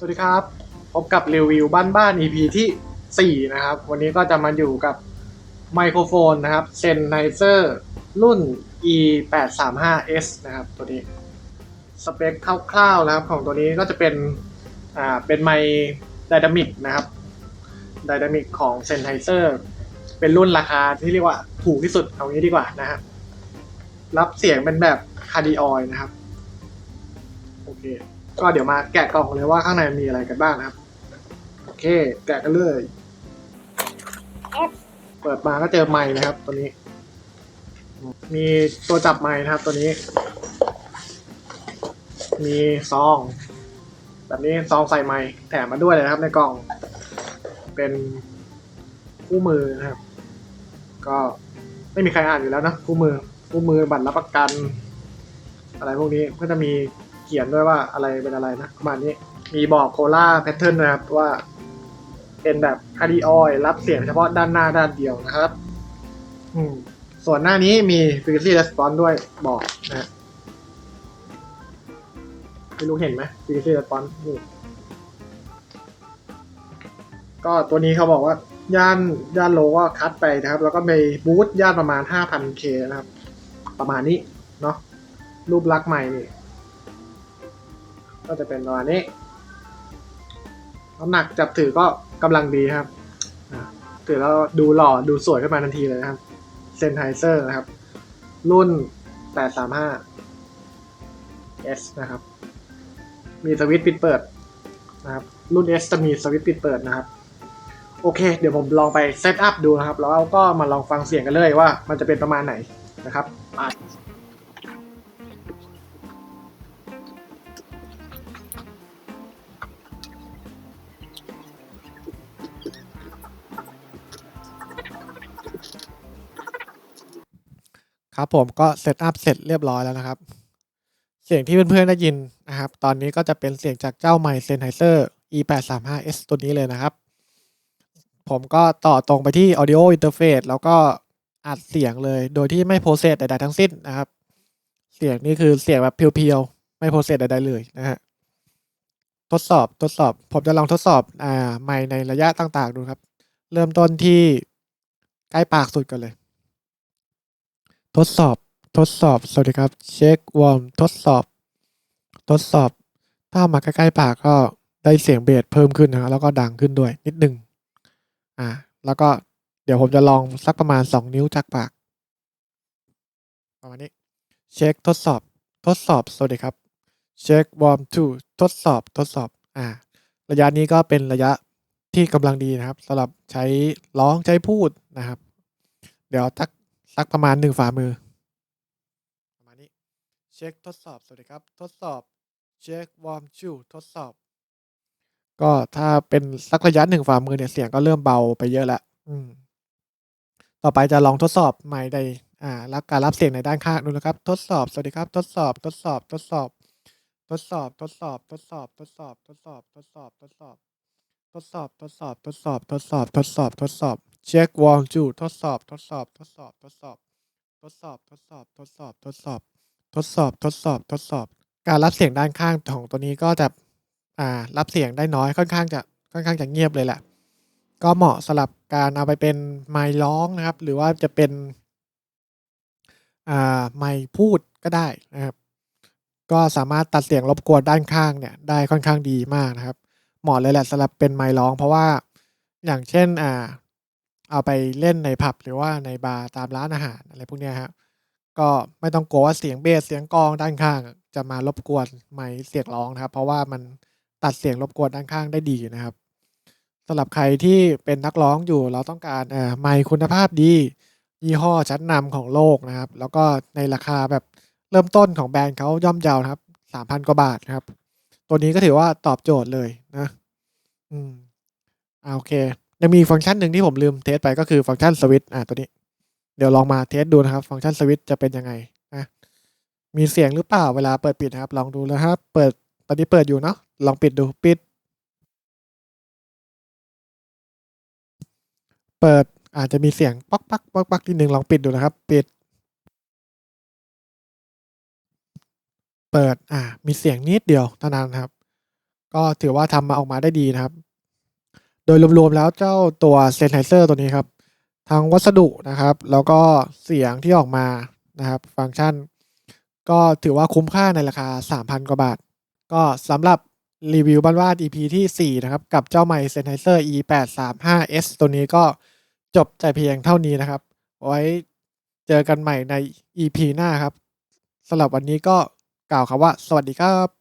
สวัสดีครับ พบกับรีวิวบ้านบ้าน EP ที่ 4 นะครับ วันนี้ก็จะมาอยู่กับไมโครโฟนนะครับ Sennheiser รุ่น E 8 3 5 S นะครับ ตัวนี้ สเปคคร่าวๆนะครับ ของตัวนี้ก็จะเป็นอ่าเป็นไมค์ไดนามิกนะครับไดนามิกของ Sennheiser เป็นรุ่นราคาที่เรียกว่าถูกที่สุดเอางี้ดีกว่านะครับรับเสียงเป็นแบบคาร์ดิออยนะครับ โอเค ก็เดี๋ยวมาแกะกล่องเลยว่าข้างในมีอะไรกันบ้างครับ โอเค แกะกันเลย เปิดมาก็เจอไม้นะครับ ตัวนี้ มีตัวจับไม้นะครับ ตัวนี้ มีซอง แบบนี้ซองใส่ไม้แถมมาด้วยเลยนะครับ ในกล่อง เป็นคู่มือนะครับ ก็ไม่มีใครอ่านอยู่แล้วนะคู่มือคู่มือบัตรรับประกัน อะไรพวกนี้ก็จะมี เขียนด้วยว่าอะไรเป็นอะไรนะประมาณนี้ มีบอกโคล่าแพทเทิร์นนะครับว่าเป็นแบบคาร์ดิออยรับเสียงเฉพาะด้านหน้าด้านเดียวนะครับ อืม ส่วนหน้านี้มี frequency response ด้วยบอกนะไม่รู้เห็นไหม frequency response นี่ก็ตัวนี้เขาบอกว่าย่านย่านโลก็คัดไปนะครับ แล้วก็มีบูทย่านประมาณ 5,000K นะครับ ประมาณนี้ เนาะรูปลักษณ์ใหม่นี่ ก็จะเป็นประมาณนี้น้ำหนักจับถือก็กำลังดีครับถือแล้วดูหล่อดูสวยขึ้นมาทันทีเลยนะครับเซนไฮเซอร์นะครับ รุ่น 835 S นะครับ มีสวิตช์ปิดเปิดนะครับ รุ่น S จะมีสวิตช์ปิดเปิดนะครับ โอเค เดี๋ยวผมลองไปเซตอัพดูนะครับ แล้วก็มาลองฟังเสียงกันเลยว่ามันจะเป็นประมาณไหนนะครับไป ครับผมก็เซตอัพเสร็จเรียบร้อยแล้วนะครับ เสียงที่เพื่อนๆได้ยินนะครับ ตอนนี้ก็จะเป็นเสียงจากเจ้าไมค์ Sennheiser E835S ตัวนี้เลยนะครับ ผมก็ต่อตรงไปที่ Audio Interface แล้วก็อัดเสียงเลยโดยที่ไม่โปรเซสใดๆทั้งสิ้นนะครับ เสียงนี่คือเสียงแบบเพียวๆ ไม่โปรเซสใดๆเลยนะฮะทดสอบทดสอบ ผมจะลองทดสอบอ่าไมค์ในระยะต่างๆ ดูครับ เริ่มต้นที่ใกล้ปากสุดกันเลย ทดสอบ ทดสอบ สวัสดีครับ เช็ควอร์ม ทดสอบ ทดสอบ ถ้ามาใกล้ๆปากก็ได้เสียงเบสเพิ่มขึ้นนะครับแล้วก็ดังขึ้นด้วยนิดหนึ่งอ่า แล้วก็เดี๋ยวผมจะลองสักประมาณสองนิ้วจากปาก ประมาณนี้ เช็คทดสอบ ทดสอบ สวัสดีครับ เช็ควอร์มทูทดสอบ ทดสอบ อ่า ระยะนี้ก็เป็นระยะที่กำลังดีนะครับสำหรับใช้ร้องใช้พูดนะครับ เดี๋ยวตัก สักประมาณหนึ่งฝ่ามือ ประมาณนี้ เช็คทดสอบ สวัสดีครับ ทดสอบ เช็ควอร์มชูทดสอบ ก็ถ้าเป็นสักระยะหนึ่งฝ่ามือเนี่ยเสียงก็เริ่มเบาไปเยอะแล้วอืม ต่อไปจะลองทดสอบไมค์ในอ่ารับการรับเสียงในด้านข้างดูนะครับ ทดสอบ สวัสดีครับ ทดสอบ ทดสอบ ทดสอบ ทดสอบ ทดสอบ ทดสอบ ทดสอบ ทดสอบ ทดสอบ ทดสอบ ทดสอบ ทดสอบ ทดสอบ ทดสอบ ทดสอบ ทดสอบ เช็ควอลจูทดสอบ ทดสอบ ทดสอบ ทดสอบ ทดสอบ ทดสอบ ทดสอบ ทดสอบ ทดสอบ ทดสอบ ทดสอบ การรับเสียงด้านข้างของตัวนี้ก็จะ อ่า รับเสียงได้น้อย ค่อนข้างจะ ค่อนข้างจะเงียบเลยแหละ ก็เหมาะสำหรับการเอาไปเป็นไมค์ร้องนะครับ หรือว่าจะเป็น อ่า ไมค์พูดก็ได้นะครับ ก็สามารถตัดเสียงรบกวนด้านข้างเนี่ย ได้ค่อนข้างดีมากนะครับ เหมาะเลยแหละสำหรับเป็นไมค์ร้อง เพราะว่าอย่างเช่นอ่า เอาไปเล่นในผับหรือว่าในบาร์ตามร้านอาหารอะไรพวกเนี้ยครับก็ไม่ต้องกลัวว่าเสียงเบสเสียงกองด้านข้าง จะมารบกวนไมค์เสียงร้องนะครับ เพราะว่ามันตัดเสียงรบกวนด้านข้างได้ดีนะครับสำหรับใครที่เป็นนักร้องอยู่เราต้องการเอ่อไมค์คุณภาพดี ยี่ห้อชั้นนำของโลกนะครับ แล้วก็ในราคาแบบเริ่มต้นของแบรนด์เขาย่อมเยาวนะครับสามพันกว่าบาทนะครับ ตัวนี้ก็ถือว่าตอบโจทย์เลย อืมอ่าโอเคยังมีฟังก์ชันหนึ่งที่ผมลืมเทสไปก็คือฟังก์ชันสวิตช์อ่าตัวนี้ เดี๋ยวลองมาเทสดูนะครับ ฟังก์ชันสวิตช์จะเป็นยังไงนะมีเสียงหรือเปล่าเวลาเปิดปิดนะครับ ลองดูนะครับเปิดตอนนี้เปิดอยู่เนาะลองปิดดูปิด เปิดอาจจะมีเสียงป๊อกปักป๊อกปักนิดนึงลองปิดดูนะครับ ปิด เปิดอ่า มีเสียงนิดเดียวเท่านั้นครับ ก็ถือว่าทำมาออกมาได้ดีนะครับ โดยรวมๆแล้วเจ้าตัว Sennheiser ตัวนี้ครับ ทั้งวัสดุนะครับ แล้วก็เสียงที่ออกมานะครับ ฟังก์ชัน ก็ถือว่าคุ้มค่าในราคา 3,000 กว่าบาท ก็สำหรับรีวิวบ้านวาด EP ที่ 4 นะครับ กับเจ้าไมค์ Sennheiser E835S ตัวนี้ก็จบแต่เพียงเท่านี้นะครับ ไว้เจอกันใหม่ใน EP หน้าครับสำหรับวันนี้ก็กล่าวคำว่า สวัสดีครับ